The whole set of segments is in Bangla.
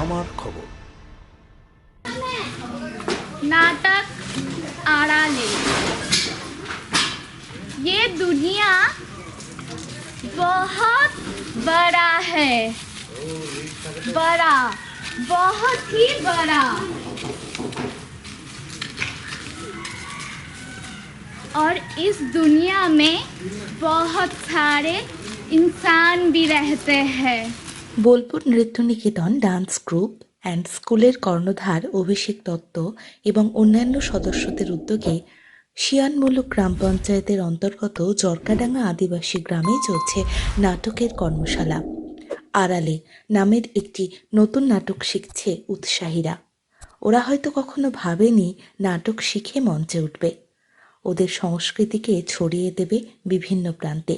আমার খবর नाटक आड़ाले ये दुनिया बहुत बड़ा है बड़ा बहुत ही बड़ा और इस दुनिया में बहुत सारे इंसान भी रहते हैं Bolpur Nrityaniketan dance group and স্কুলের কর্ণধার অভিষেক দত্ত এবং অন্যান্য সদস্যদের উদ্যোগে শিয়ানমূলক গ্রাম পঞ্চায়েতের অন্তর্গত জরকাডাঙ্গা আদিবাসী গ্রামে চলছে নাটকের কর্মশালা। আড়ালে নামের একটি নতুন নাটক শিখছে উৎসাহীরা। ওরা হয়তো কখনো ভাবেনি নাটক শিখে মঞ্চে উঠবে। ওদের সংস্কৃতিকে ছড়িয়ে দেবে বিভিন্ন প্রান্তে।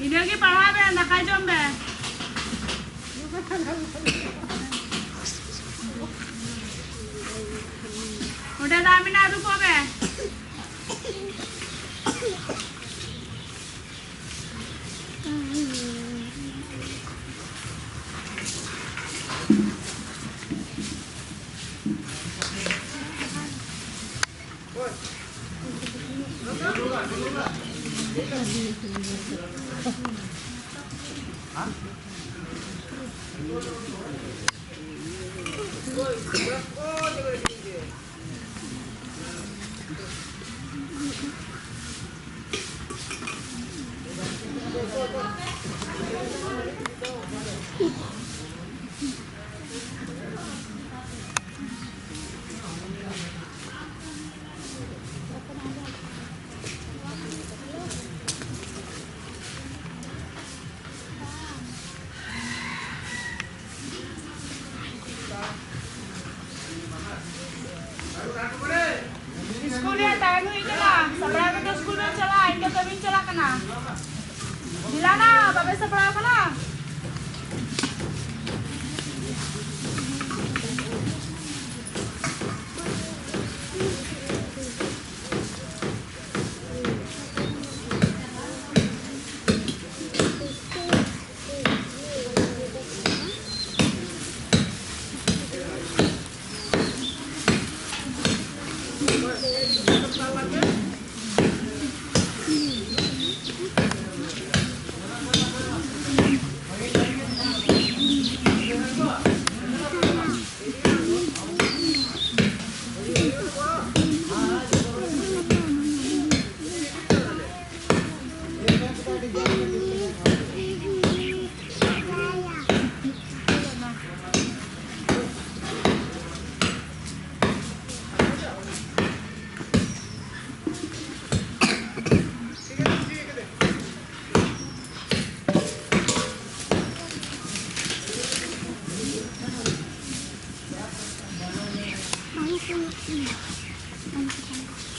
ইন্ডিয়া কি পড়াবে দেখাই জমবে ওটা দামি না রূপবে 아?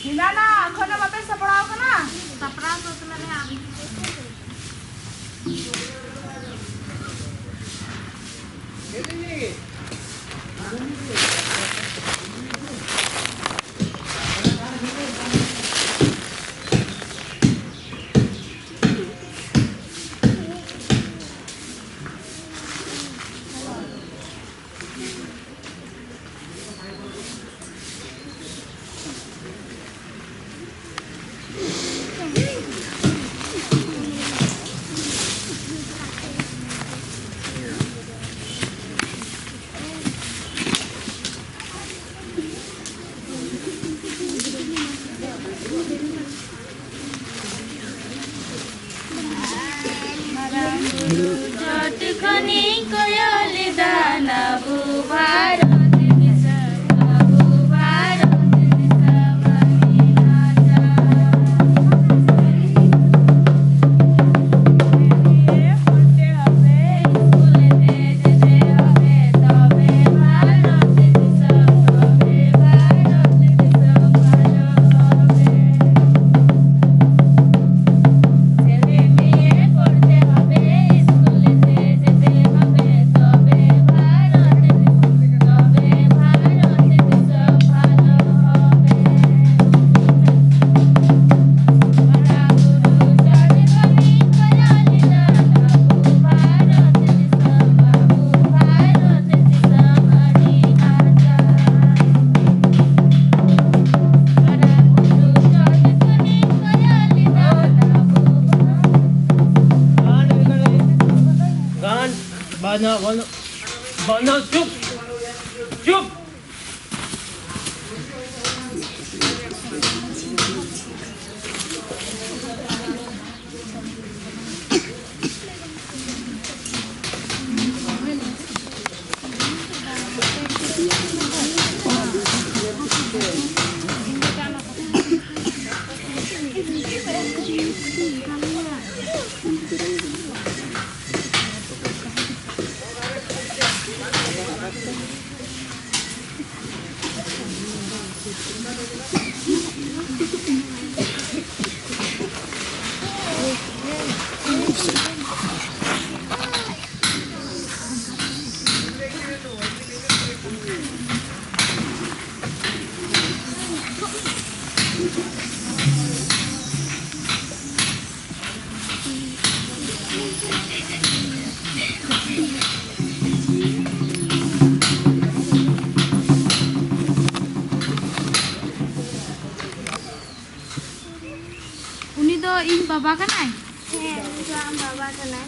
हिना ना अखन वापस सपड़ाओ का ना सपड़ा तो तुम्हारे आगे যতক্ষণে bana bana bana çok çok ᱩᱱᱤ ᱫᱚ ᱤᱧ ᱵᱟᱵᱟ ᱠᱟᱱᱟᱭ ᱦᱮᱸ ᱩᱱᱤ ᱫᱚ ᱟᱢ ᱵᱟᱵᱟ ᱠᱟᱱᱟᱭ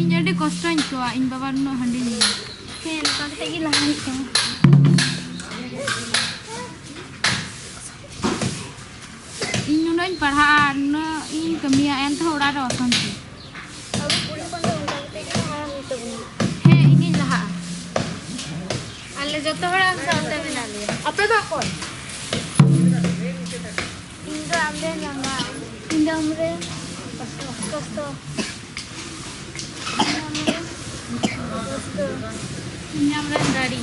ᱤᱧ ᱟᱹᱰᱤ ᱠᱚᱥᱴᱚᱧ ᱟᱹᱭᱠᱟᱹᱣᱟ ᱤᱧ ᱵᱟᱵᱟ ᱱᱩᱱᱟᱹᱜ ᱦᱟᱺᱰᱤ ᱧᱩᱭᱟ ᱦᱮᱸ ᱱᱚᱝᱠᱟ ᱠᱟᱛᱮ ᱜᱮ ᱞᱟᱦᱟ ᱦᱩᱭᱩᱜ ᱛᱟᱢᱟ ᱤᱧ ᱱᱩᱱᱟᱹᱜ ᱤᱧ ᱯᱟᱲᱦᱟᱜᱼᱟ ᱱᱩᱱᱟᱹᱜ ᱤᱧ ᱠᱟᱹᱢᱤᱭᱟ ᱮᱱᱛᱮᱦᱚᱸ ᱚᱲᱟᱜ ᱨᱮ ᱚᱥᱟᱱᱛᱤ ᱦᱮᱸ ᱤᱧᱤᱧ ᱞᱟᱦᱟᱜᱼᱟ ᱟᱞᱮ ᱡᱚᱛᱚ ᱦᱚᱲ ᱟᱢ ᱥᱟᱶᱛᱮ ᱢᱮᱱᱟᱜ ᱞᱮᱭᱟ ᱟᱯᱮ ᱫᱚ ᱚᱠᱚᱭ ᱤᱧ ᱫᱚ ᱟᱢᱨᱮᱱ ᱢᱟᱢᱟ ᱤᱧ ᱫᱚ ᱟᱢᱨᱮᱱ ᱠᱚᱥᱴᱚ ᱠᱚᱥᱴᱚ ᱤᱧ ᱟᱢᱨᱮᱱ ᱠᱚᱥᱴᱚ ᱤᱧ ᱟᱢᱨᱮᱱ ᱫᱟᱲᱤ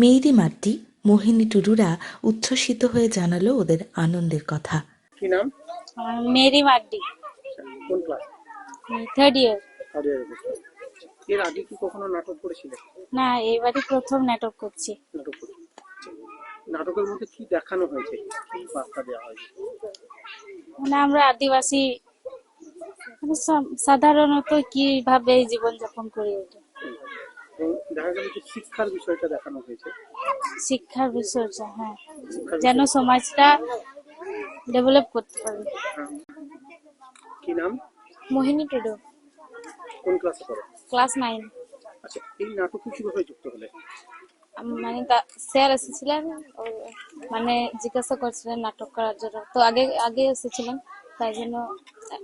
মেয়েরি মাটি মোহিনী টুডুরা উচ্ছ্বসিত হয়ে জানালো ওদের আনন্দের কথা। কি নাম? মেরি মাড্ডি কোন ক্লাস থার্ড ইয়ার থার্ড ইয়ারে এর আগে কি কখনো নাটক করেছিলে? না এবারই প্রথম নাটক করছি। নাটক নাটকের মধ্যে কি দেখানো হয়েছে? কি বার্তা দেওয়া হয়েছে? মানে আমরা আদিবাসী মানে সা- সাধারণত কীভাবে জীবনযাপন করি এটা? এবং দেখা গেল যে শিক্ষার বিষয়টা দেখানো হয়েছে। শিক্ষার বিষয়টা হ্যাঁ। যেন সমাজটা ডেভেলপ করতে পারি। বিষয়- কি নাম? মোহিনী টুডু। কোন ক্লাসে পড়ো? Class nine. আচ্ছা এই নাটকে কীভাবে যুক্ত হলে? মানে তা- স্যার এসেছিলেন মানে জিজ্ঞাসা করছিলেন নাটক করার জন্য। তো আগে আগে এসেছিলেন তাই জন্য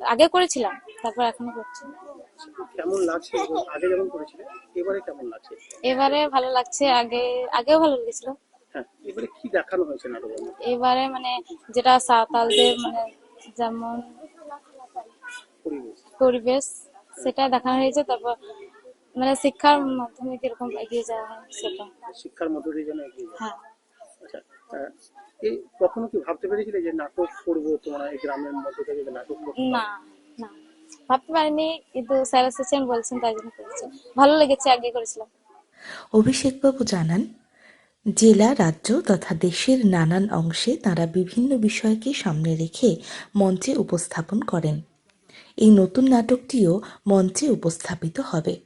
আগে করেছিলাম তারপর এখনও করছি। কেমন লাগছে? আগে যেমন করেছিলে এবারে কেমন লাগছে? এবারে ভালো লাগছে আগে আগেও ভালো লেগেছিল। হ্যাঁ এবারে কি দেখানো হয়েছে নাটকের মধ্যে এবারে মানে যেটা সাঁওতালদের মানে যেমন পরিবেশ। সেটা দেখানো হয়েছে তারপর মানে শিক্ষার মাধ্যমে কীরকম এগিয়ে যাওয়া হয় সেটা। শিক্ষার মধ্য দিয়ে যেন এগিয়ে। হ্যাঁ। আচ্ছা এই কখনো কি ভাবতে পেরেছিলে যে নাটক করব তোমরা এই গ্রামের মধ্যে থেকে নাটক করব না না। ভাবতে পারিনি কিন্তু স্যার এসেছেন বলছেন তাই জন্য করেছি। ভালো লেগেছে আগে করেছিলাম। অভিষেকবাবু জানান জেলা রাজ্য তথা দেশের নানান অংশে তারা বিভিন্ন বিষয়কে সামনে রেখে মঞ্চে উপস্থাপন করেন। এই নতুন নাটকটিও মঞ্চে উপস্থাপিত হবে।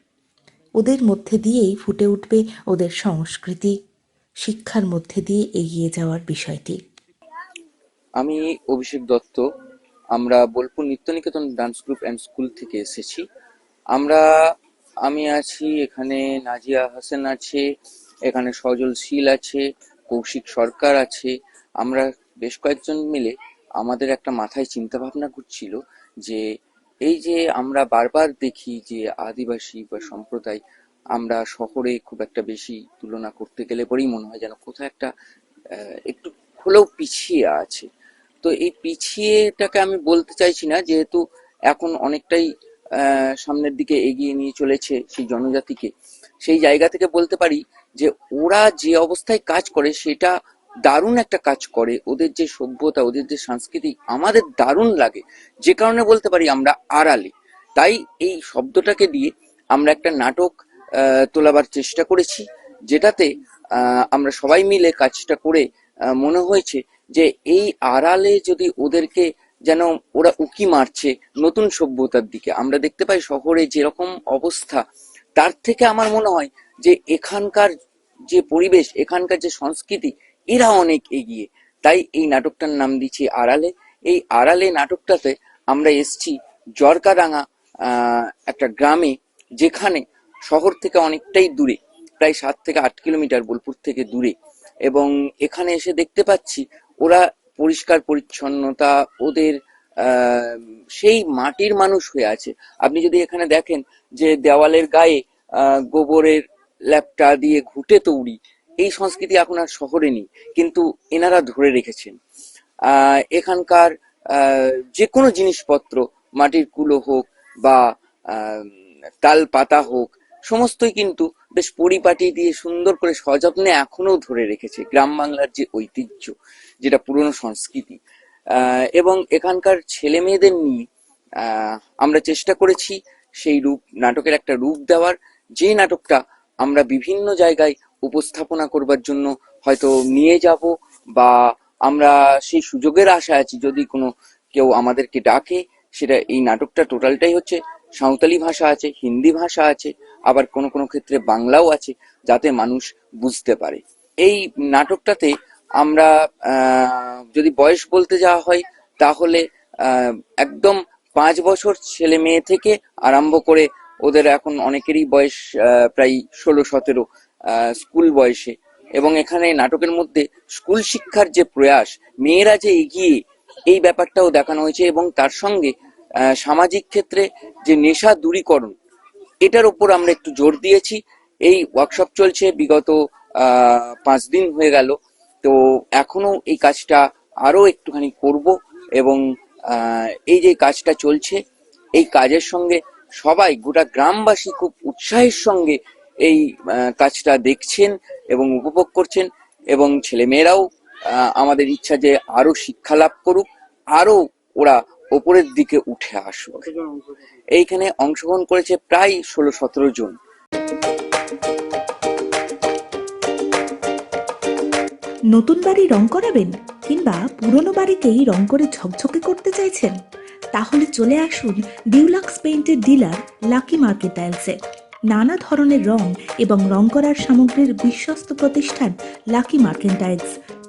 ওদের মধ্যে দিয়েই ফুটে উঠবে ওদের সংস্কৃতি শিক্ষার মধ্যে দিয়ে এগিয়ে যাওয়ার বিষয়টি। আমি অভিষেক দত্ত আমরা Bolpur Nrityaniketan dance group and school থেকে এসেছি। আমরা, আমি আছি এখানে, নাজিয়া হাসান আছে, এখানে সজল শীল আছে, কৌশিক সরকার আছে। আমরা বেশ কয়েকজন মিলে আমাদের একটা মাথায় চিন্তা ভাবনা ঘুরছিল যে, এই যে আমরা বারবার দেখি যে আদিবাসী বা সম্প্রদায় আমরা শহরে খুব একটা বেশি তুলনা করতে গেলে পরেই মনে হয় যেন কোথাও একটা একটু হলেও পিছিয়ে আছে। তো এই পিছিয়েটাকে আমি বলতে চাইছি না, যেহেতু এখন অনেকটাই সামনের দিকে এগিয়ে নিয়ে চলেছে সেই জনজাতিকে। সেই জায়গা থেকে বলতে পারি যে ওরা যে অবস্থায় কাজ করে সেটা দারুণ একটা কাজ করে। ওদের যে সভ্যতা, ওদের যে সংস্কৃতি আমাদের দারুণ লাগে। যে কারণে বলতে পারি আমরা আড়ালে। তাই এই শব্দটাকে দিয়ে আমরা একটা নাটক তোলাবার চেষ্টা করেছি, যেটাতে আমরা সবাই মিলে কাজটা করে মনে হয়েছে যে এই আড়ালে যদি ওদেরকে যেন ওরা উকি মারছে নতুন সভ্যতার দিকে, আমরা দেখতে পাই শহরে যেরকম অবস্থা, তার থেকে আমার মনে হয় যে এখানকার যে পরিবেশ, এখানকার যে সংস্কৃতি, এরা অনেক এগিয়ে। তাই এই নাটকটার নাম দিচ্ছি আড়ালে। এই আড়ালে নাটকটাতে আমরা এসছি জরকাডাঙ্গা একটা গ্রামে যেখানে শহর থেকে অনেকটাই দূরে, প্রায় সাত থেকে আট কিলোমিটার বোলপুর থেকে দূরে। এবং এখানে এসে দেখতে পাচ্ছি ওরা পরিষ্কার পরিচ্ছন্নতা, ওদের সেই মাটির মানুষ হয়ে আছে। আপনি যদি এখানে দেখেন যে দেওয়ালের গায়ে গোবরের ল্যাপটা দিয়ে ঘুটে তৈরি, এই সংস্কৃতি এখন আর শহরে নেই, কিন্তু এনারা ধরে রেখেছেন। এখানকার যে কোনো জিনিসপত্র, মাটির কুলো হোক বা তাল পাতা হোক সমস্তই কিন্তু বেশ পরিপাটি দিয়ে সুন্দর করে সযত্নে এখনও ধরে রেখেছে গ্রাম বাংলার যে ঐতিহ্য, যেটা পুরনো সংস্কৃতি। এবং এখানকার ছেলে মেয়েদের নিয়ে আমরা চেষ্টা করেছি সেই রূপ, নাটকের একটা রূপ দেওয়ার। যে নাটকটা আমরা বিভিন্ন জায়গায় উপস্থাপনা করবার জন্য হয়তো নিয়ে যাব বা আমরা সেই সুযোগের আশায় আছি, যদি কোনো কেউ আমাদেরকে ডাকে, সেটা এই নাটকটা টোটালটাই হচ্ছে সাঁওতালি ভাষা আছে, হিন্দি ভাষা আছে, আবার কোনো কোনো ক্ষেত্রে বাংলাও আছে, যাতে মানুষ বুঝতে পারে। এই নাটকটাতে আমরা যদি বয়স বলতে যাওয়া হয়, তাহলে একদম পাঁচ বছর ছেলে মেয়ে থেকে আরম্ভ করে ওদের এখন অনেকেরই বয়স প্রায় ষোলো, সতেরো স্কুল বয়সে। এবং এখানে নাটকের মধ্যে স্কুল শিক্ষার যে প্রয়াস, মেয়েরা যে এগিয়ে এই ব্যাপারটাও দেখানো হয়েছে এবং তার সঙ্গে সামাজিক ক্ষেত্রে যে নেশা দূরীকরণ, এটার উপর আমরা একটু জোর দিয়েছি। এই ওয়ার্কশপ চলছে, বিগত পাঁচ দিন হয়ে গেল। তো এখনও এই কাজটা আরও একটুখানি করব এবং এই যে কাজটা চলছে, এই কাজের সঙ্গে সবাই, গোটা গ্রামবাসী খুব উৎসাহের সঙ্গে এই কাজটা দেখছেন এবং উপভোগ করছেন এবং ছেলেমেয়েরাও আমাদের ইচ্ছা যে আরও শিক্ষা লাভ করুক আরও ওরা ওপরের দিকে উঠে আসুক। এইখানে অংশগ্রহণ করেছে প্রায় ষোলো সতেরো জন। নতুন বাড়ি রং করাবেন কিংবা পুরনো বাড়িকেই রং করে ঝকঝকে করতে চাইছেন? তাহলে চলে আসুন ডিউলাক্স পেইন্টের ডিলার লাকি মার্কেট টাইলসে। নানা ধরনের রং এবং রং করার সামগ্রীর বিশ্বস্ত প্রতিষ্ঠান লাকি মার্কেন্টাইলস